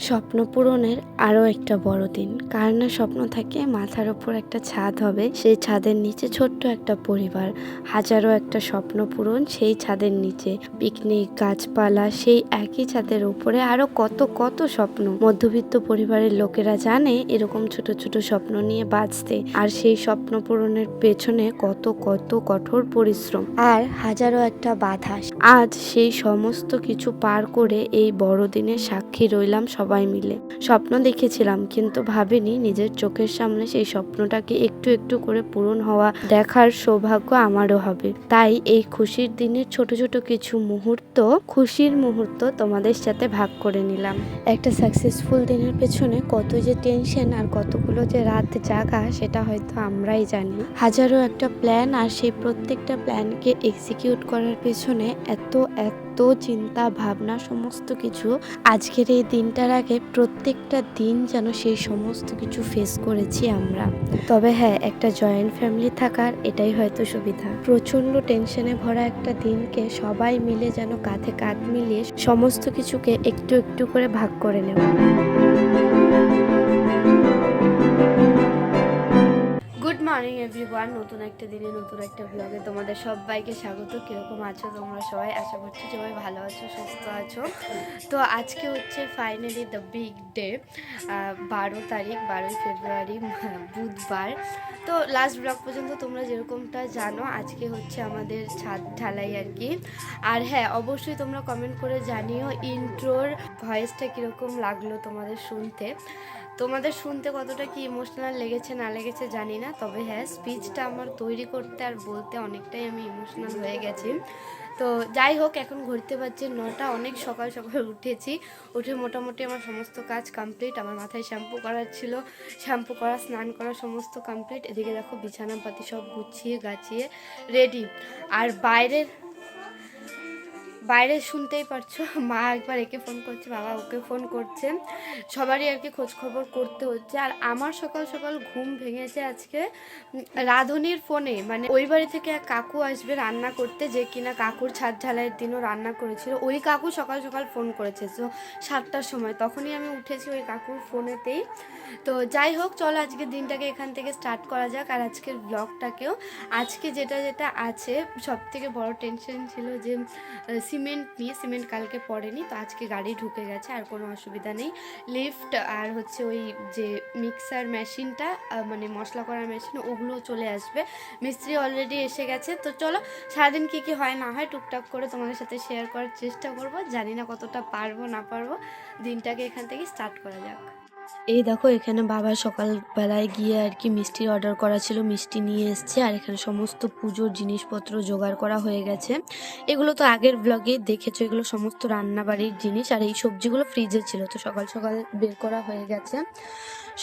স্বপ্ন পূরণের আরও একটা বড় দিন। কার না স্বপ্ন থাকে, মাথার ওপর একটা ছাদ হবে, সেই ছাদের নিচে ছোট্ট একটা পরিবার। হাজারো একটা স্বপ্ন পূরণ সেই ছাদের নিচে। পিকনিক, গাছপালা, সেই একই ছাদের উপরে আরও কত কত স্বপ্ন। মধ্যবিত্ত পরিবারের লোকেরা জানে এরকম ছোট ছোট স্বপ্ন নিয়ে বাঁচতে। আর সেই স্বপ্ন পূরণের পেছনে কত কত কঠোর পরিশ্রম। আর হাজারো একটা বাধা। আজ সেই সমস্ত কিছু পার করে এই বড়দিনের সাক্ষী রইলাম সবাই মিলে। স্বপ্ন দেখেছিলাম, কিন্তু ভাবিনি নিজের চোখের সামনে সেই স্বপ্নটাকে একটু একটু করে পূরণ হওয়া দেখার সৌভাগ্য আমারও হবে। তাই এই খুশির দিনের ছোট ছোট কিছু মুহূর্ত, খুশির মুহূর্ত তোমাদের সাথে ভাগ করে নিলাম। একটা সাকসেসফুল দিনের পেছনে কত যে টেনশন আর কতগুলো যে রাত জাগা, সেটা হয়তো আমরাই জানি। হাজারো একটা প্ল্যান আর সেই প্রত্যেকটা প্ল্যানকে এক্সিকিউট করার পেছনে এত এত চিন্তা, ভাবনা, সমস্ত কিছু আজকের এই দিনটার আগে প্রত্যেকটা দিন যেন সেই সমস্ত কিছু ফেস করেছি আমরা। তবে হ্যাঁ একটা জয়েন্ট ফ্যামিলি থাকার এটাই হয়তো সুবিধা। প্রচণ্ড টেনশনে ভরা একটা দিনকে সবাই মিলে যেন কাঁধে কাঁধ মিলিয়ে সমস্ত কিছুকে একটু একটু করে ভাগ করে নেওয়া। মর্নিং এভরিওয়ান নতুন একটা দিনে, নতুন একটা ব্লগে তোমাদের সবাইকে স্বাগত। কীরকম আছো তোমরা সবাই? আশা করছি সবাই ভালো আছো, সুস্থ আছো। তো আজকে হচ্ছে ফাইনালি দ্য বিগ ডে বারো তারিখ, বারোই ফেব্রুয়ারি, বুধবার। তো লাস্ট ব্লগ পর্যন্ত তোমরা যেরকমটা জানো, আজকে হচ্ছে আমাদের ছাদ ঢালাই আর কি। আর হ্যাঁ অবশ্যই তোমরা কমেন্ট করে জানিও ইন্ট্রোর ভয়েসটা কীরকম লাগল তোমাদের শুনতে। তোমাদের শুনতে কতটা কি ইমোশনাল লেগেছে না লেগেছে জানি না, তবে হ্যাঁ স্পিচটা আমার তৈরি করতে আর বলতে অনেকটাই আমি ইমোশনাল হয়ে গেছি। তো যাই হোক, এখন ঘুরতে পারছি নটা, অনেক সকাল সকাল উঠেছি। উঠে মোটামুটি আমার সমস্ত কাজ কমপ্লিট আমার মাথায় শ্যাম্পু করার ছিল। শ্যাম্পু করা, স্নান করা সমস্ত কমপ্লিট এদিকে দেখো বিছানাপাতি সব গুছিয়ে গাছিয়ে রেডি আর বাইরের বাইরে শুনতেই পারছ, মা একবার একে ফোন করছে, বাবা ওকে ফোন করছে। সবারই আর কি খোঁজ খবর করতে হচ্ছে। আর আমার সকাল সকাল ঘুম ভেঙেছে আজকে রাঁধুনির ফোনে মানে ওই বাড়ি থেকে এক কাকু আসবে রান্না করতে, যে কিনা কাকুর ছাদ ঢালাইয়ের দিনও রান্না করেছিল। ওই কাকু সকাল সকাল ফোন করেছে তো সাতটার সময়। তখনই আমি উঠেছি ওই কাকুর ফোনেতেই তো যাই হোক, চলো আজকে দিনটাকে এখান থেকে স্টার্ট করা যাক, আর আজকের ব্লগটাকেও আজকে যেটা যেটা আছে সব থেকে বড় টেনশন ছিল যে সিমেন্ট নিয়ে সিমেন্ট কালকে পড়েনি, তো আজকে গাড়ি ঢুকে গেছে, আর কোনো অসুবিধা নেই। লিফট আর হচ্ছে ওই যে মিক্সার মেশিনটা মানে মশলা করার মেশিন ওগুলো চলে আসবে। মিস্ত্রি অলরেডি এসে গেছে, তো চলো সারাদিন কী কী হয় না হয় টুকটাক করে তোমাদের সাথে শেয়ার করার চেষ্টা করব। জানি না কতটা পারব, না পারব, দিনটাকে এখান থেকে স্টার্ট করা যাক। এই দেখো, এখানে বাবা সকালবেলায় গিয়ে আর কি মিষ্টি অর্ডার করা ছিল, মিষ্টি নিয়ে এসছে, আর এখানে সমস্ত পুজোর জিনিসপত্র জোগাড় করা হয়ে গেছে। এগুলো তো আগের ব্লগে দেখেছ, এগুলো সমস্ত রান্নাবাড়ির জিনিস, আর এই সবজিগুলো ফ্রিজে ছিল, তো সকাল সকাল বের করা হয়ে গেছে।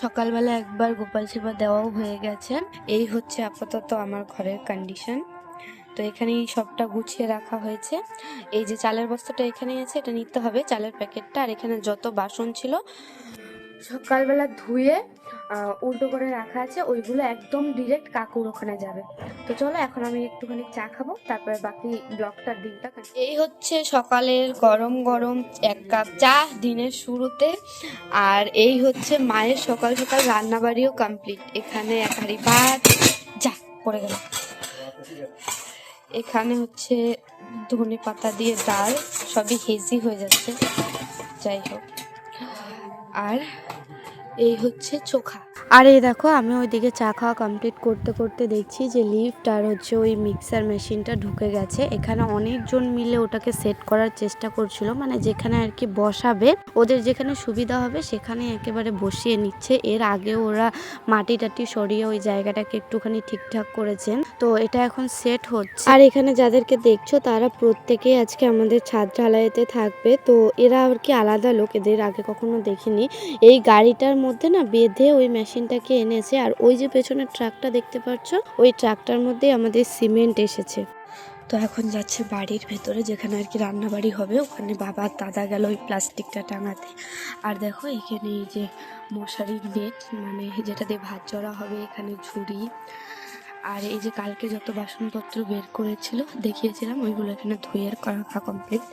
সকালবেলা একবার গোপাল সেবা দেওয়াও হয়ে গেছে। এই হচ্ছে আপাতত আমার ঘরের কন্ডিশন তো এখানেই সবটা গুছিয়ে রাখা হয়েছে। এই যে চালের বস্তাটা এখানেই আছে, এটা নিতে হবে চালের প্যাকেটটা। আর এখানে যত বাসন ছিল সকালবেলা ধুয়ে উল্টো করে রাখা আছে, ওইগুলো একদম ডিরেক্ট কাকুর ওখানে যাবে। তো চলো, এখন আমি একটুখানি চা খাব, তারপরে বাকি ব্লগটার দিনটা এই হচ্ছে সকালের গরম গরম এক কাপ চা, দিনের শুরুতে। আর এই হচ্ছে মায়ের সকাল সকাল রান্নাবাড়িও কমপ্লিট এখানে এক হাঁড়ি ভাত, যা, পড়ে গেল। এখানে হচ্ছে ধনে পাতা দিয়ে ডাল, সবই হেজি হয়ে যাচ্ছে। যাই হোক। আর এই হচ্ছে চোখা। আর এই দেখো, আমি ওইদিকে চা খাওয়া কমপ্লিট করতে করতে দেখছি যে লিফট আর হচ্ছে ওই মিক্সার মেশিনটা ঢুকে গেছে। এখানে অনেকজন মিলে ওটাকে সেট করার চেষ্টা করছিল। মানে যেখানে আর কি বসাবে, ওদের যেখানে সুবিধা হবে সেখানে একেবারে বসিয়ে নিচ্ছে। এর আগে ওরা মাটি টাটি সরিয়ে ওই জায়গাটাকে একটুখানি ঠিকঠাক করেছেন। তো এটা এখন সেট হচ্ছে। আর এখানে যাদেরকে দেখছ, তারা প্রত্যেকেই আজকে আমাদের ছাদ ঢালাইতে থাকবে। তো এরা আর কি আলাদা লোক, এদের আগে কখনো দেখিনি। এই গাড়িটার মধ্যে না বেঁধে ওই মেশিনটাকে এনেছে আর ওই যে পেছনের ট্রাকটা দেখতে পাচ্ছ, ওই ট্রাকটার মধ্যে আমাদের সিমেন্ট এসেছে। তো এখন যাচ্ছে বাড়ির ভেতরে, যেখানে আর কি রান্নাবাড়ি হবে, ওখানে বাবা দাদা গেল ওই প্লাস্টিকটা টাঙাতে। আর দেখো এখানে এই যে মশারির নেট মানে যেটা দিয়ে ভাত চড়া হবে, এখানে ঝুড়ি। আর এই যে কালকে যত বাসনপত্র বের করেছিল, দেখিয়েছিলাম, ওইগুলো এখানে ধুয়ে রাখা কমপ্লিট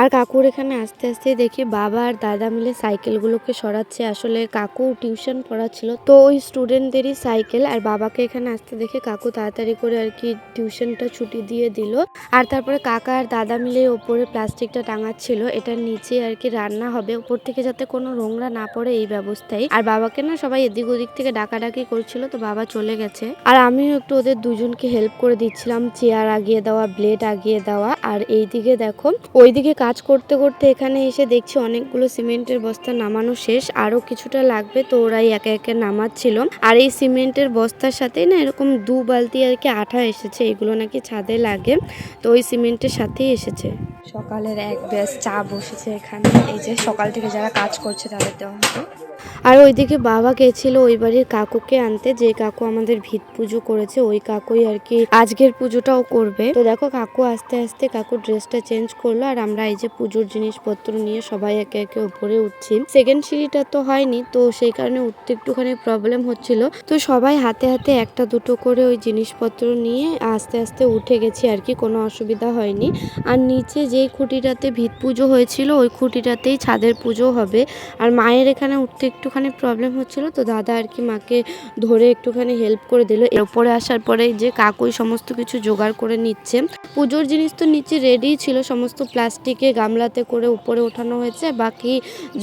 আর কাকুর এখানে আস্তে আস্তে দেখি বাবা আর দাদা মিলে সাইকেলগুলোকে সরাচ্ছে। আসলে কাকু টিউশন পড়াচ্ছিল, তো ওই স্টুডেন্টদেরই সাইকেল আর বাবাকে এখানে আসতে দেখে কাকু তাড়াতাড়ি করে আর কি টিউশনটা ছুটি দিয়ে দিল। আর তারপরে কাকা আর দাদা মিলে ওপরে প্লাস্টিকটা টাঙাচ্ছিল এটার নিচে আর কি রান্না হবে উপর থেকে যাতে কোনো নোংরা না পড়ে এই ব্যবস্থায়। আর বাবাকে না সবাই এদিক ওদিক থেকে ডাকাডাকি করছিল, তো বাবা চলে গেছে। আর আমিও একটু ওদের দুজনকে হেল্প করে দিচ্ছিলাম, চেয়ার আগিয়ে দেওয়া, ব্লেড আগিয়ে দেওয়া। আর এইদিকে দেখো, ওইদিকে কাজ করতে করতে এখানে এসে দেখছি অনেকগুলো সিমেন্টের বস্তা নামানো শেষ, আরও কিছুটা লাগবে তো ওরাই একে একে নামাচ্ছিল। আর এই সিমেন্টের বস্তার সাথে না এরকম দু বালতি আর কি আঠা এসেছে, এগুলো নাকি ছাদে লাগে। তো ওই সিমেন্টের সাথেই এসেছে। সকালের এক ব্যাস চা বসেছে এখানে। এই যে সকাল থেকে যারা কাজ করছে তাদের দেওয়া হবে আর ওইদিকে বাবা গেছিল ওই বাড়ির কাকুকে আনতে, যে কাকু আমাদের ভিত পুজো করেছে, ওই কাকুই আর কি আজকের পুজোটাও করবে। তো দেখো কাকু আস্তে আস্তে কাকু ড্রেসটা চেঞ্জ করল, আর আমরা এই যে পুজোর জিনিসপত্র নিয়ে সবাই একে একে উপরে উঠছি। সেকেন্ড সিঁড়িটা তো হয়নি, তো সেই কারণে উঠতে একটুখানি প্রবলেম হচ্ছিল। তো সবাই হাতে হাতে একটা দুটো করে ওই জিনিসপত্র নিয়ে আস্তে আস্তে উঠে গেছি আর কি, কোনো অসুবিধা হয়নি। আর নিচে যেই খুঁটিটাতে ভিত পুজো হয়েছিল, ওই খুঁটিটাতেই ছাদের পুজো হবে। আর মায়ের এখানে উঠতে একটুখানি প্রবলেম হচ্ছিল, তো দাদা আর কি মাকে ধরে একটুখানি হেল্প করে দিল। এরপরে আসার পরে যে কাকুই সমস্ত কিছু জোগাড় করে নিচ্ছে। পুজোর জিনিস তো নিচে রেডি ছিল, সমস্ত প্লাস্টিকে গামলাতে করে উপরে ওঠানো হয়েছে, বাকি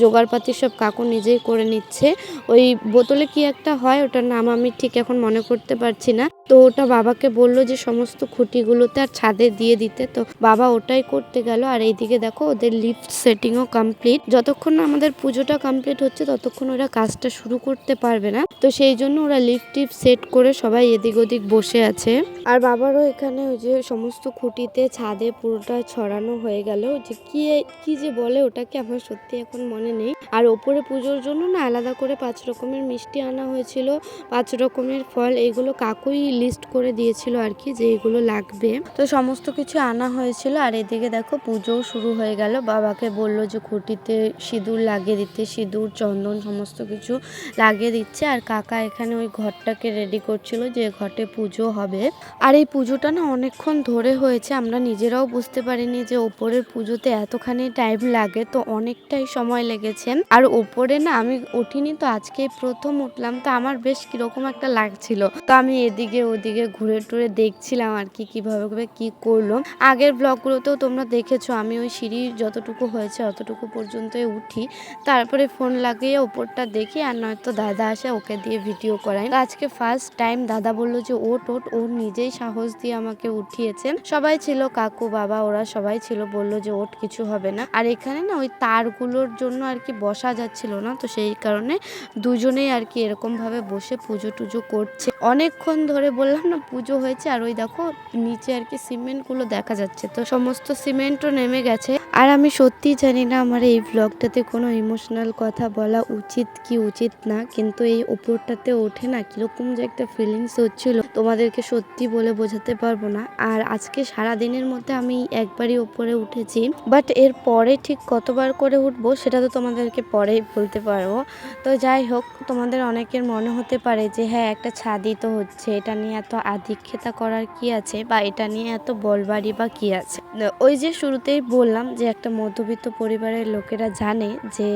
জোগাড়পাতি সব কাকু নিজেই করে নিচ্ছে। ওই বোতলে কি একটা হয়, ওটার নাম আমি ঠিক এখন মনে করতে পারছি না। তো ওটা বাবাকে বলল যে সমস্ত খুঁটিগুলোতে আর ছাদে দিয়ে দিতে। তো বাবা ওটাই করতে গেল, আর এইদিকে দেখো ওদের লিফট সেটিংও কমপ্লিট যতক্ষণ না আমাদের পুজোটা কমপ্লিট হচ্ছে, ততক্ষণ ওরা কাজটা শুরু করতে পারবে না। তো সেই জন্য ওরা লিফট টিপ সেট করে সবাই এদিক ওদিক বসে আছে। আর বাবারও এখানে ওই যে সমস্ত খুঁটিতে ছাদে পুরোটা ছড়ানো হয়ে গেল যে কি কি যে বলে ওটাকে আমার সত্যি এখন মনে নেই। আর ওপরে পুজোর জন্য না আলাদা করে পাঁচ রকমের মিষ্টি আনা হয়েছিল, পাঁচ রকমের ফল, এগুলো কাকুই লিস্ট করে দিয়েছিল আর কি যে এগুলো লাগবে। তো সমস্ত কিছু আনা হয়েছিল আর এদিকে দেখো পুজোও শুরু হয়ে গেল। বাবাকে বলল যে খুঁটিতে সিঁদুর লাগিয়ে দিতে, সিঁদুর, চন্দন সমস্ত কিছু লাগিয়ে দিচ্ছে। আর কাকা এখানে ওই ঘরটাকে রেডি করছিল যে ঘটে পুজো হবে। আর এই পুজোটা না অনেকক্ষণ ধরে হয়েছে, আমরা নিজেরাও বুঝতে পারিনি যে ওপরের পুজোতে এতখানি টাইম লাগে, তো অনেকটাই সময় লেগেছে। আর ওপরে না আমি উঠিনি, তো আজকে প্রথম উঠলাম, তো আমার বেশ কীরকম একটা লাগছিল। তো আমি এদিকে ওদিকে ঘুরে টুরে দেখছিলাম আর কি কীভাবে কি করল। আগের ব্লগগুলোতেও তোমরা দেখেছ, আমি ওই সিঁড়ি যতটুকু হয়েছে অতটুকু পর্যন্তই উঠি। তারপরে ফোন লাগিয়ে ওপরটা দেখি আর নয়তো দাদা আসে ওকে দিয়ে ভিডিও করাই আজকে ফার্স্ট টাইম দাদা বলল যে ওট ওট ও নিজেই সাহস দিয়ে আমাকে উঠিয়েছে। সবাই ছিল কাকু, বাবা, ওরা সবাই ছিল, বলল যে ওট কিছু হবে না। আর এখানে না ওই তারগুলোর জন্য আর কি বসা যাচ্ছিল না, তো সেই কারণে দুজনেই আর কি এরকম ভাবে বসে পুজো টুজো করছে। অনেকক্ষণ ধরে বললাম না পুজো হয়েছে, আর ওই দেখো নিচে আর কি সিমেন্টগুলো দেখা যাচ্ছে, তো সমস্ত সিমেন্টও নেমে গেছে। আর আমি সত্যি জানি না আমার এই ব্লগটাতে কোনো ইমোশনাল কথা বলা উচিত কি উচিত না, কিন্তু এই ওপরটাতে ওঠে না, কীরকম যে একটা ফিলিংস হচ্ছিল। তোমাদেরকে সত্যি বলে বোঝাতে পারব না। আর আজকে সারা দিনের মধ্যে আমি একবারই ওপরে উঠেছি বাট এর পরে ঠিক কতবার করে উঠবো সেটা তো তোমাদেরকে পরেই বলতে পারব। তো যাই হোক, তোমাদের অনেকের মনে হতে পারে যে হ্যাঁ একটা ছাদই তো হচ্ছে, এটা নিয়ে এত আধিক্ষেতা করার কি আছে বা এটা নিয়ে এত বলবাড়ি বা কি আছে? ওই যে শুরুতেই বললাম যে, একটা মধ্যবিত্ত পরিবারের লোকেরা জানে যে,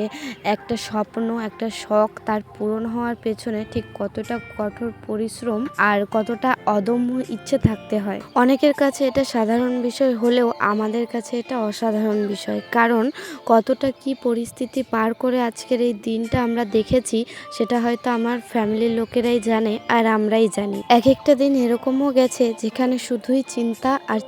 একটা স্বপ্ন একটা শখ তার পূরণ হওয়ার পেছনে ঠিক কতটা কঠোর পরিশ্রম আর কতটা অদম্য ইচ্ছে থাকতে হয়। অনেকের কাছে এটা সাধারণ বিষয় হলেও আমাদের কাছে এটা অসাধারণ বিষয়। কারণ কতটা কি পরিস্থিতি পার করে আজকের এই দিনটা আমরা দেখেছি, সেটা হয়তো আমার ফ্যামিলির লোকেরাই জানে আর আমরাই জানি। এক একটা দিন এরকমও গেছে যেখানে শুধুই চিন্তা আর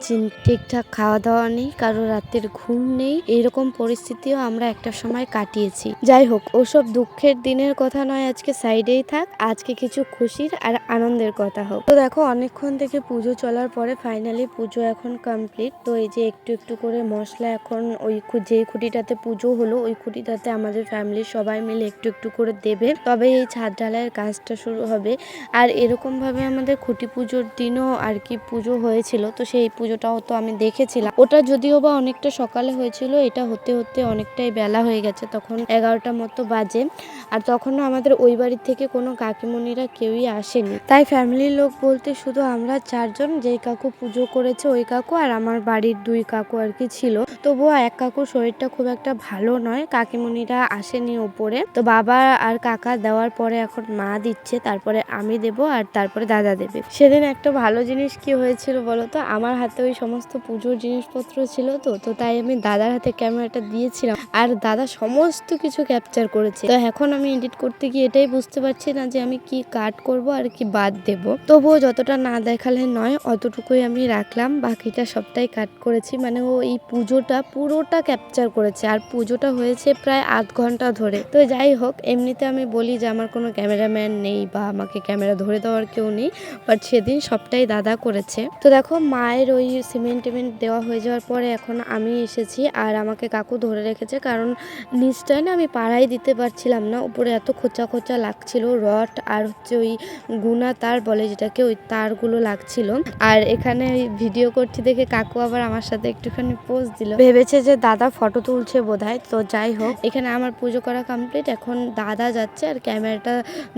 ঠিকঠাক খাওয়া দাওয়া নেই, কারও রাতের ঘুম নেই, এরকম পরিস্থিতিও আমরা একটা সময় কাটিয়েছি। যাই হোক, ওসব দুঃখের দিনের কথা নয়, আজকে সাইডেই থাক, আজকে কিছু খুশির আর আনন্দের কথা হোক। তো দেখো, অনেকক্ষণ থেকে পুজো চলার পরে ফাইনালি পুজো এখন কমপ্লিট তো এই যে একটু একটু করে মশলা এখন ওই যেই খুঁটিটাতে পুজো হলো, ওই খুঁটিটাতে আমাদের ফ্যামিলির সবাই মিলে একটু একটু করে দেবে। তবে এই ছাদ ঢালাইয়ের কাজটা শুরু হবে। আর এরকমভাবে আমাদের খুঁটি পুজোর দিনও আর কি পুজো হয়েছিল, তো সেই পুজোটাও তো আমি দেখেছিলাম। ওটা যদিও বা অনেকটা সকালে হয়েছিল, এটা হতে হতে অনেকটাই বেলা হয়ে গেছে, তখন এগারোটা মতো বাজে। আর তখনও আমাদের ওই বাড়ির থেকে কোনো কাকিমণিরা কেউই আসেনি। তাই ফ্যামিলির লোক বলতে শুধু আমরা চারজন, যেই কাকু পুজো করেছে ওই কাকু আর আমার বাড়ির দুই কাকু আর কি ছিল। তবুও এক কাকুর শরীরটা খুব একটা ভালো নয়, কাকিমণিরা আসেনি ওপরে। তো বাবা আর কাকা দেওয়ার পরে এখন মা দিচ্ছে, তারপরে আমি দেব আর তারপরে দাদা দেবে। সেদিন একটা ভালো জিনিস কি হয়েছিল বলো তো? আমার হাতে ওই সমস্ত পুজোর জিনিসপত্র ছিল তো তো তাই আমি দাদার হাতে ক্যামেরাটা দিয়েছিলাম। আর দাদা সমস্ত কিছু ক্যাপচার করেছে। তো এখন আমি এডিট করতে গিয়ে এটাই বুঝতে পারছি না যে আমি কি কাট করব আর কি বাদ দেব। তবুও যতটা না দেখালে নয়, অতটুকুই আমি রাখলাম। বাকিটা সবটাই কাট করেছি। মানে ও এই পুজোটা পুরোটা ক্যাপচার করেছে। আর পুজোটা হয়েছে প্রায় আধ ঘণ্টা ধরে। তো যাই হোক, এমনিতে আমি বলি যে আমার কোনো ক্যামেরাম্যান নেই বা আমাকে ক্যামেরা ধরে দেওয়ার কেউ নেই। বাট সেদিন সবটাই দাদা করেছে। তো দেখো, মায়ের ওই সিমেন্ট টিমেন্ট দেওয়া হয়ে যাওয়ার পরে এখন আমি এসেছি। আর আমাকে কাকু ধরে রেখেছে। কারণ নিচটায় না আমি পাড়াই দিতে পারছিলাম না উপরে এত খোঁচা খোঁচা লাগছিল রড আর হচ্ছে ওই গুনা তার বলে যেটাকে ওই তারগুলো লাগছিল। আর এখানে ভিডিও করছি দেখে কাকু আবার আমার সাথে একটুখানি পোজ দিল। ভেবেছে যে দাদা ফটো তুলছে বোধহয় তো যাই হোক। এখানে আমার পুজো করা কমপ্লিট এখন দাদা যাচ্ছে আর ক্যামেরাটা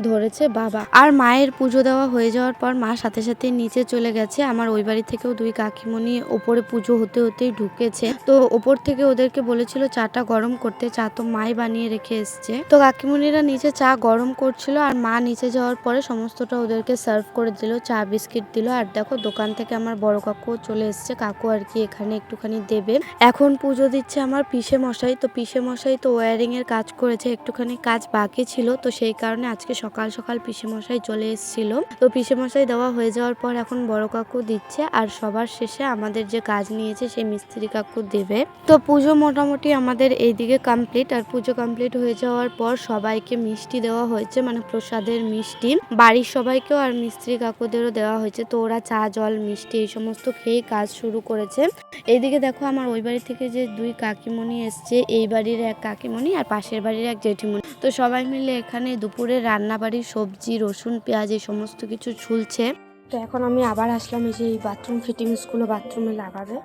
ধরেছে বাবা। আর মায়ের পুজো দেওয়া হয়ে যাওয়ার পর মা সাথে সাথে নিচে চলে গেছে। আমার ওই বাড়ি থেকেও দুই কাকিমণি ওপরে পুজো হতে হতেই ঢুকেছে। তো ওপর থেকে ওদেরকে বলেছিল চাটা গরম করতে চা তো মাই বানিয়ে রেখে এসছে। তো কাকিমণিরা নিচে চা গরম করছিল আর মা নিচে যাওয়ার পরে সমস্তটা ওদেরকে সার্ভ করে দিল, চা বিস্কিট দিল। আর দেখো দোকান থেকে আমার বড় কাকু চলে এসছে, কাকু আর কি এখানে একটুখানি দেবে। এখন পুজো দিচ্ছে আমার পিসে মশাই, তো পিসে মশাই তো ওয়ারিং এর কাজ করেছে, একটুখানি কাজ বাকি ছিল, তো সেই কারণে আজকে সকাল সকাল পিসে মশাই চলে এসেছিল। তো পিসে মশাই দেওয়া হয়ে যাওয়ার পর এখন বড় কাকু দিচ্ছে, আর সবার শেষে আমাদের যে কাজ নিয়েছে সেই মিস্ত্রি কাকু দেবে। তো পুজো মোটামুটি আমাদের এইদিকে কমপ্লিট আর পুজো কমপ্লিট হয়ে যাওয়ার পর সবাইকে মিষ্টি দেওয়া হয়েছে মানে প্রসাদের মিষ্টি। বাড়ির সবাইকেও আর মিস্ত্রি কাকুদেরও দেওয়া হয়েছে। তো ওরা চা, জল, মিষ্টি এই সমস্ত খেয়ে কাজ শুরু করেছে। এইদিকে দেখো আমার ওই বাড়ি থেকে যে দুই কাকিমণি এসছে, এই বাড়ির এক কাকিমণি আর পাশের বাড়ির এক জেঠিমণি। তো সবাই মিলে এখানে দুপুরে রান্না বাড়ির সবজি, রসুন, পেঁয়াজ এই সমস্ত কিছু ঝুলছে তো এখন আমি আবার আসলাম এই যে এই বাথরুম ফিটিংসগুলো বাথরুমে লাগাবে।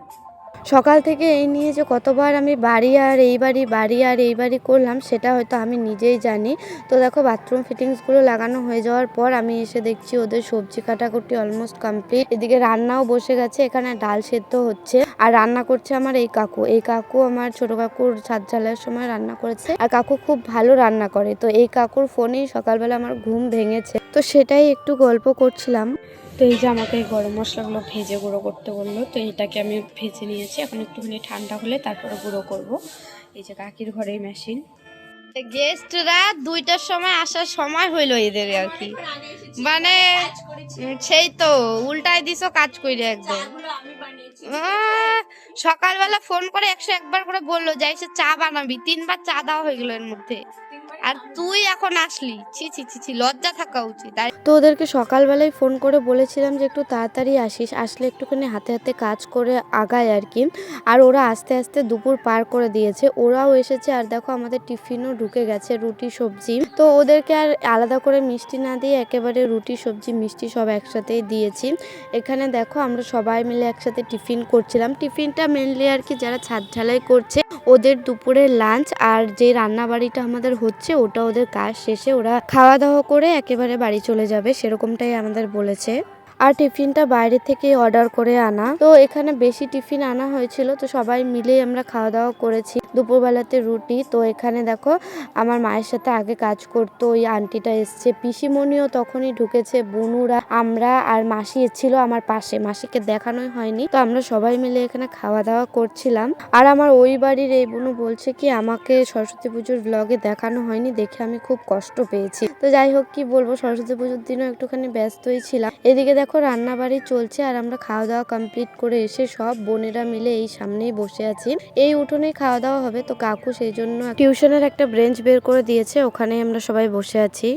সকাল থেকে এই নিয়ে যে কতবার আমি বাড়ি আর এই বাড়ি বাড়ি আর এই বাড়ি করলাম, সেটা হয়তো আমি নিজেই জানি। তো দেখো বাথরুম ফিটিংসগুলো লাগানো হয়ে যাওয়ার পর আমি এসে দেখছি ওদের সবজি কাটাকুটি অলমোস্ট কমপ্লিট এদিকে রান্নাও বসে গেছে, এখানে ডাল সেদ্ধ হচ্ছে। আর রান্না করছে আমার এই কাকু। এই কাকু আমার ছোট কাকুর ছাদ জ্বালার সময় রান্না করেছে। আর কাকু খুব ভালো রান্না করে। তো এই কাকুর ফোনেই সকালবেলা আমার ঘুম ভেঙেছে। তো সেটাই একটু গল্প করছিলাম। তো এই যে আমাকে এই গরম মশলাগুলো ভেজে গুঁড়ো করতে বলল, তো এটাকে আমি ভেজে নিয়েছি। এখন একটুখানি ঠান্ডা হলে তারপরে গুঁড়ো করব। এই যে কাকির ঘরেই মেশিন গেস্টরা দুইটার সময় আসার সময় হইল এদের আর কি। মানে সেই তো উল্টাই দিছো কাজ কইরে একদম। সকালবেলা ফোন করে একশো একবার করে বলল যে এসে চা বানাবি। তিনবার চা দেওয়া হয়ে গেল এর মধ্যে। আর তুই এখন আসলি। ছি ছি ছি ছি, লজ্জা থাকা উচিত। তো ওদেরকে সকালবেলায় ফোন করে বলেছিলাম যে একটু তাড়াতাড়ি আসিস, আসলে একটুখানি হাতে হাতে কাজ করে আগায় আর কি। আর ওরা আস্তে আস্তে দুপুর পার করে দিয়েছে। ওরাও এসেছে আর দেখো আমাদের টিফিনও ঢুকে গেছে রুটি, সবজি। তো ওদেরকে আর আলাদা করে মিষ্টি না দিয়ে একেবারে রুটি, সবজি, মিষ্টি সব একসাথেই দিয়েছি। এখানে দেখো আমরা সবাই মিলে একসাথে টিফিন করছিলাম। টিফিনটা মেনলি আর কি যারা ছাদ ঢালাই করছে, ওদের দুপুরের লাঞ্চ আর যে রান্না বাড়িটা আমাদের হচ্ছে ওটা ওদের কাজ শেষে ওরা খাওয়া দাওয়া করে একেবারে বাড়ি চলে যাবে, সেরকমটাই আমাদের বলেছে। আর টিফিনটা বাইরে থেকে অর্ডার করে আনা। তো এখানে বেশি টিফিন আনা হয়েছিল, তো সবাই মিলে আমরা খাওয়া দাওয়া করেছি। দুপুরবেলাতে রুটি, তো এখানে দেখো আমার মায়ের সাথে আগে কাজ করতো, ওই আন্টিটা এসছে। পিসিমণিও তখনই ঢুকেছে, বনুরা, আমরা আর মাসি এসেছিল আমার পাশে। মাসিকে দেখানোই হয়নি, তো আমরা সবাই মিলে এখানে খাওয়া দাওয়া করছিলাম। আর আমার ওই বাড়ির এই বোনু বলছে কি, আমাকে সরস্বতী পুজোর ব্লগে দেখানো হয়নি, দেখে আমি খুব কষ্ট পেয়েছি। তো যাই হোক, কি বলব, সরস্বতী পুজোর দিনও একটুখানি ব্যস্তই ছিলাম। এদিকে দেখো দেখো রান্নাবাড়ি চলছে আর আমরা খাওয়া দাওয়া কমপ্লিট করে এসে সব বোনেরা মিলে এই সামনেই বসে আছি। এই উঠোনে খাওয়া দাওয়া হবে তো কাকু সেই জন্য টিউশনের একটা ব্রেঞ্চ বের করে দিয়েছে ওখানে আমরা সবাই বসে আছি।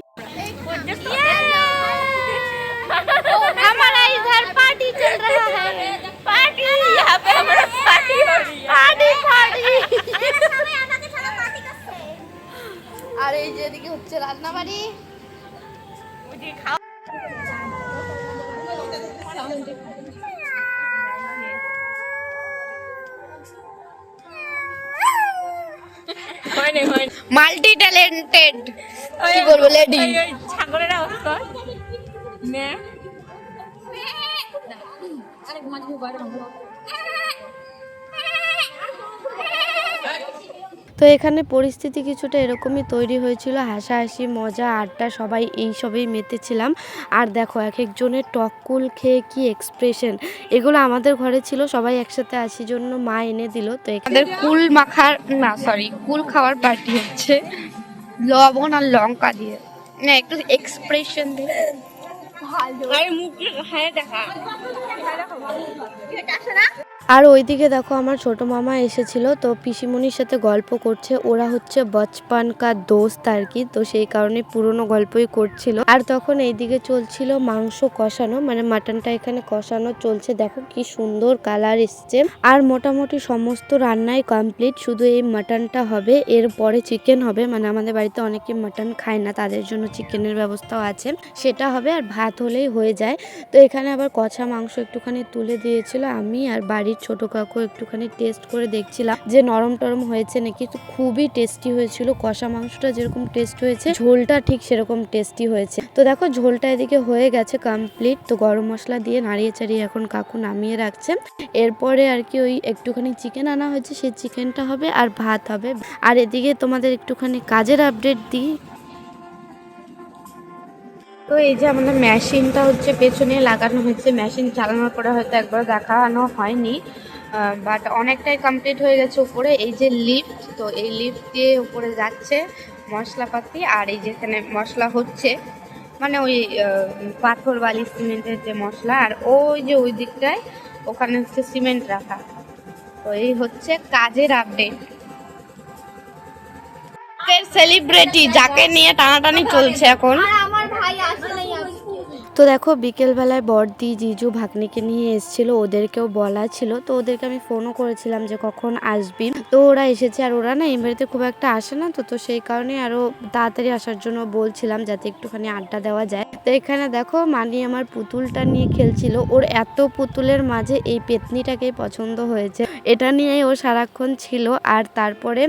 আর এই যেদিকে হচ্ছে রান্নাবাড়ি। হয়নি মাল্টি ট্যালেন্টেড কি বলব লেডি ওই ওই ছাগলের আওয়াজ কর তো এখানে পরিস্থিতি কিছুটা এরকমই তৈরি হয়েছিল। হাসাহাসি মজা আড্ডা সবাই এই সবেই মেতেছিলাম। আর দেখো এক একজনের টককুল খেয়ে কি এক্সপ্রেশন এগুলো আমাদের ঘরে ছিল সবাই একসাথে আসি জন্য মা এনে দিল। তো এখানে কুল মাখার না সরি কুল খাওয়ার পার্টি হচ্ছে লবণ আর লঙ্কা দিয়ে। না একটু এক্সপ্রেশন দিয়ে। আরে মুখ হ্যাঁ দেখা। আর ওইদিকে দেখো আমার ছোট মামা এসেছিল, তো পিসিমণির সাথে গল্প করছে। ওরা হচ্ছে বচপন কা দোস্ত আর কি, তো সেই কারণে পুরনো গল্পই করছিল। আর তখন এইদিকে চলছিল মাংস কষানো মানে মাটনটা এখানে কষানো চলছে। দেখো কি সুন্দর কালার এসছে। আর মোটামুটি সমস্ত রান্নাই কমপ্লিট, শুধু এই মাটনটা হবে, এরপরে চিকেন হবে। মানে আমাদের বাড়িতে অনেকে মাটন খায় না, তাদের জন্য চিকেনের ব্যবস্থাও আছে। সেটা হবে আর ভাত হলেই হয়ে যায়। তো এখানে আবার কষা মাংস একটুখানি তুলে দিয়েছিল আমি আর বাড়ির ছোট কাকু একটুখানি টেস্ট করে দেখছিলাম যে নরম টরম হয়েছে নাকি। তো খুবই টেস্টি হয়েছিল, কষা মাংসটা যেরকম টেস্ট হয়েছে, ঝোলটা ঠিক সেরকম টেস্টি হয়েছে। তো দেখো ঝোলটা এদিকে হয়ে গেছে কমপ্লিট তো গরম মশলা দিয়ে নাড়িয়ে চাড়িয়ে এখন কাকু নামিয়ে রাখছে। এরপরে আর কি ওই একটুখানি চিকেন আনা হয়েছে, সেই চিকেনটা হবে আর ভাত হবে। আর এদিকে তোমাদের একটুখানি কাজের আপডেট দিই। তো এই যে আমাদের মেশিনটা হচ্ছে পেছনে লাগানো হয়েছে। মেশিন চালানোর পরে হয়তো একবার দেখানো হয়নি বাট অনেকটাই কমপ্লিট হয়ে গেছে উপরে। এই যে লিফট তো এই লিফট দিয়ে উপরে যাচ্ছে মশলাপাতি আর এই যেখানে মশলা হচ্ছে। মানে ওই পাথর বালি সিমেন্টের যে মশলা আর ওই যে ওই দিকটায় ওখানে হচ্ছে সিমেন্ট রাখা। তো এই হচ্ছে কাজের আপডেট সেলিব্রিটি যাকে নিয়ে টানাটানি চলছে এখন? তো দেখো বিকেলবেলায় বর্দি জিজু ভাগ্নিকে নিয়ে এসেছিল ওদেরকেও বলা ছিল। তো ওদেরকে আমি ফোনও করেছিলাম যে কখন আসবি। তো ওরা এসেছে আর ওরা না এই বাড়িতে খুব একটা আসে না তো তো সেই কারণে আরও তাড়াতাড়ি আসার জন্য বলছিলাম যাতে একটুখানি আড্ডা দেওয়া যায়। তো এখানে দেখো মানি আমার পুতুলটা নিয়ে খেলছিল। ওর এত পুতুলের মাঝে এই পেতনিটাকেই পছন্দ হয়েছে। এটা নিয়েই ও সারাক্ষণ ছিল আর তারপরে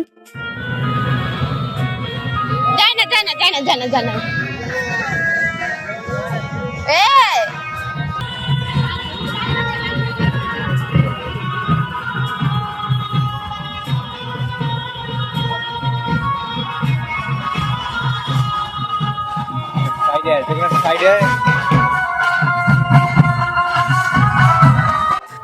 যায় না যায় না। সাইডে সাইডে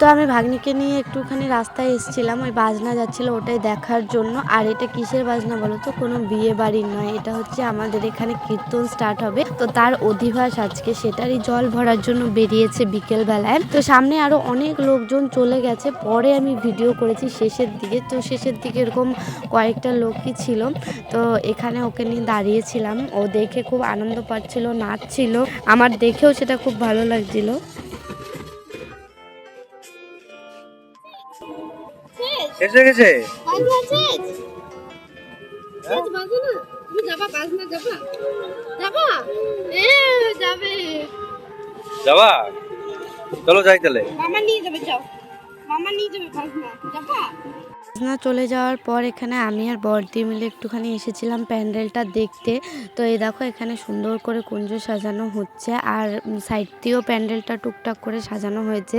তো আমি ভাগ্নিকে নিয়ে একটুখানি রাস্তায় এসেছিলাম, ওই বাজনা যাচ্ছিল ওটাই দেখার জন্য। আর এটা কিসের বাজনা বলো তো? কোনো বিয়ে বাড়ির নয়, এটা হচ্ছে আমাদের এখানে কীর্তন স্টার্ট হবে। তো তার অধিবাস আজকে, সেটারই জল ভরার জন্য বেরিয়েছে বিকেল বেলায় তো সামনে আরও অনেক লোকজন চলে গেছে, পরে আমি ভিডিও করেছি শেষের দিকে। তো শেষের দিকে এরকম কয়েকটা লোকই ছিল। তো এখানে ওকে নিয়ে দাঁড়িয়েছিলাম। ও দেখে খুব আনন্দ পাচ্ছিল, নাচছিল। আমার দেখেও সেটা খুব ভালো লাগছিল। শেষ হয়ে গেছে? যাবা চলো যাই তাহলে। মামা নিয়ে যাবে যাও। মামা নিয়ে যাবে বাজনা যাবা? বাজনা চলে যাওয়ার পর এখানে আমি আর বর্দি মিলে একটুখানি এসেছিলাম প্যান্ডেলটা দেখতে। তো এই দেখো এখানে সুন্দর করে কুঞ্জ সাজানো হচ্ছে আর সাইড দিয়েও প্যান্ডেলটা টুকটাক করে সাজানো হয়েছে।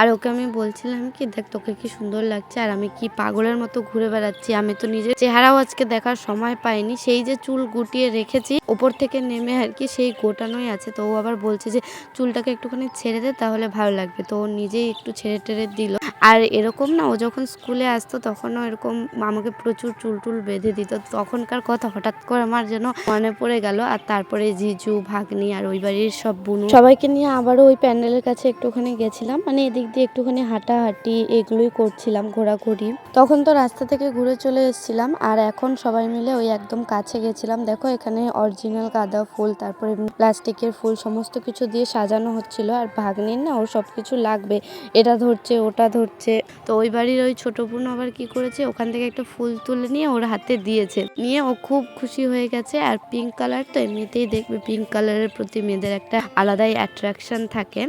আর ওকে আমি বলছিলাম কি, দেখ তোকে কি সুন্দর লাগছে আর আমি কি পাগলের মতো ঘুরে বেড়াচ্ছি? আমি তো নিজের চেহারাও আজকে দেখার সময় পাইনি। সেই যে চুল গুটিয়ে রেখেছি, ওপর থেকে নেমে আর কি সেই গোটানোই আছে। তো ও আবার বলছে যে, চুলটাকে একটুখানি ছেড়ে দে, তাহলে ভালো লাগবে। তো ও নিজেই একটু ছেড়ে টেড়ে দিল। আর এরকম না, ও যখন স্কুলে আসতো তখনও এরকম আমাকে প্রচুর চুল টুল বেঁধে দিত। তখনকার কথা হঠাৎ করে আমার যেন মনে পড়ে গেল। আর তারপরে জিজু, ভাগ্নি আর ওই বাড়ির সব বুনু সবাইকে নিয়ে আবারও ওই প্যান্ডেলের কাছে একটুখানি গেছিলাম। মানে এদিক দিয়ে একটুখানি হাঁটাহাঁটি এগুলোই করছিলাম, ঘোরাঘুরি। তখন তো রাস্তা থেকে ঘুরে চলে এসেছিলাম। আর এখন সবাই মিলে ওই একদম কাছে গেছিলাম। দেখো এখানে অরিজিনাল গাঁদা ফুল, তারপরে প্লাস্টিকের ফুল, সমস্ত কিছু দিয়ে সাজানো হচ্ছিল। আর ভাগ্নির না, ওর সব কিছু লাগবে। এটা ধরছে, ওটা ধরছে। তো ওই বাড়ির ওই ছোট বোন আবার কি করেছে, ওখান থেকে একটা ফুল তুলে নিয়ে ওর হাতে দিয়েছে। নিয়ে ও খুব খুশি হয়ে গেছে আর পিঙ্ক কালার তো এমনিতেই দেখবে পিঙ্ক কালারের প্রতি মেয়েদের একটা আলাদাই অ্যাট্রাকশন থাকে।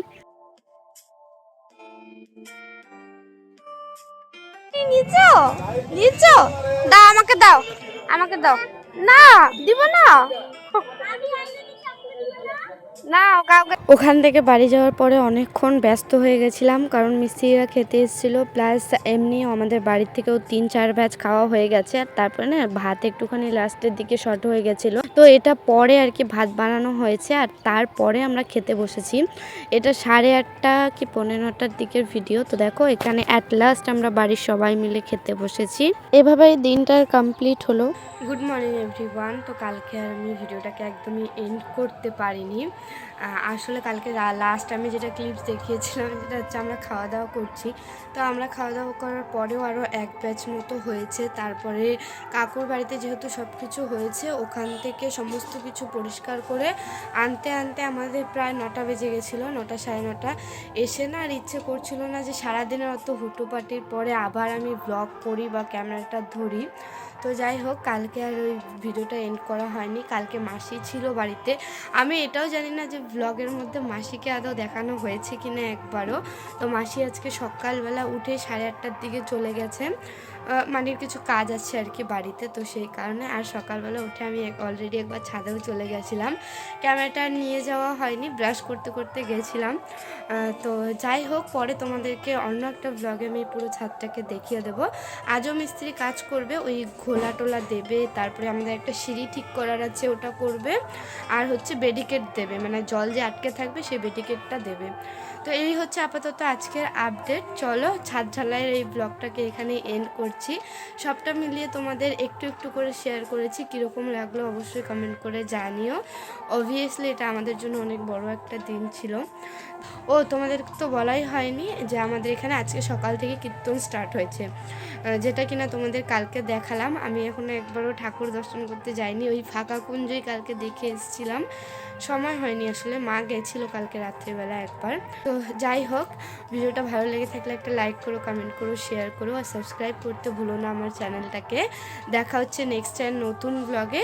দাও, আমাকে দাও আমাকে দাও। না, দিব না। ওখান থেকে বাড়ি যাওয়ার পরে অনেকক্ষণ ব্যস্ত হয়ে গেছিলাম কারণ মিস্ত্রিরা খেতে এসেছিল প্লাস এমনিও আমাদের বাড়ির থেকেও তিন চার ব্যাচ খাওয়া হয়ে গেছে আর তারপরে না ভাত একটুখানি লাস্টের দিকে শর্ট হয়ে গেছিল। তো এটা পরে আর কি ভাত বানানো হয়েছে আর তারপরে আমরা খেতে বসেছি। এটা সাড়ে আটটা কি পনেরো নটার দিকের ভিডিও তো দেখো এখানে অ্যাট লাস্ট আমরা বাড়ির সবাই মিলে খেতে বসেছি। এভাবেই দিনটার কমপ্লিট হলো। গুড মর্নিং এভরিওয়ান তো কালকে আর আমি ভিডিওটাকে একদমই এন্ড করতে পারিনি। আসলে কালকে লাস্ট আমি যেটা ক্লিপস দেখিয়েছিলাম যেটা হচ্ছে আমরা খাওয়া দাওয়া করছি। তো আমরা খাওয়া দাওয়া করার পরেও আরও এক ব্যাচ মতো হয়েছে। তারপরে কাকুর বাড়িতে যেহেতু সব কিছু হয়েছে, ওখান থেকে সমস্ত কিছু পরিষ্কার করে আনতে আনতে আমাদের প্রায় নটা বেজে গেছিল, নটা সাড়ে নটা। এসে না আর ইচ্ছে করছিল না যে সারাদিনের অত হুটোপাটির পরে আবার আমি ব্লগ করি বা ক্যামেরাটা ধরি। তো যাই হোক, কালকে আর ওই ভিডিওটা এন্ড করা হয়নি। কালকে মাসি ছিল বাড়িতে। আমি এটাও জানি না যে ব্লগের মধ্যে মাসিকে আদৌ দেখানো হয়েছে কি না একবারও। তো মাসি আজকে সকালবেলা উঠে সাড়ে আটটার দিকে চলে গেছে। মানির কিছু কাজ আছে আর কি বাড়িতে, তো সেই কারণে আর সকালবেলা উঠে আমি অলরেডি একবার ছাদেও চলে গেছিলাম। ক্যামেরাটা নিয়ে যাওয়া হয়নি ব্রাশ করতে করতে গেছিলাম। তো যাই হোক, পরে তোমাদেরকে অন্য একটা ব্লগে আমি পুরো ছাদটাকে দেখিয়ে দেবো। আজও মিস্ত্রি কাজ করবে, ওই ঘোলা টোলা দেবে, তারপরে আমাদের একটা সিঁড়ি ঠিক করার আছে, ওটা করবে। আর হচ্ছে বেডিকেট দেবে মানে জল যে আটকে থাকবে, সেই বেডিকেটটা দেবে। তো এই হচ্ছে আপাতত আজকের আপডেট চলো, ছাদ ঢালাইয়ের এই ব্লগটাকে এখানে এন্ড করছি। সবটা মিলিয়ে তোমাদের একটু একটু করে শেয়ার করেছি, কীরকম লাগল অবশ্যই কমেন্ট করে জানিও। অবভিয়াসলি এটা আমাদের জন্য অনেক বড় একটা দিন ছিল। ও তোমাদের তো বলাই হয়নি যে আমাদের এখানে আজকে সকাল থেকে কীর্তন স্টার্ট হয়েছে। যেটা কিনা তোমাদের কালকে দেখালাম। আমি এখনও একবারও ঠাকুর দর্শন করতে যাইনি, ওই ফাঁকা কুঞ্জই কালকে দেখে এসেছিলাম। সময় হয়নি আসলে, মা গেছিল কালকে রাত্রিবেলা একবার। তো যাই হোক, ভিডিওটা ভালো লেগে থাকলে একটা লাইক করো কমেন্ট করো শেয়ার করো, আর সাবস্ক্রাইব করতে ভুলো না আমার চ্যানেলটাকে দেখা হচ্ছে নেক্সট টাইম নতুন ব্লগে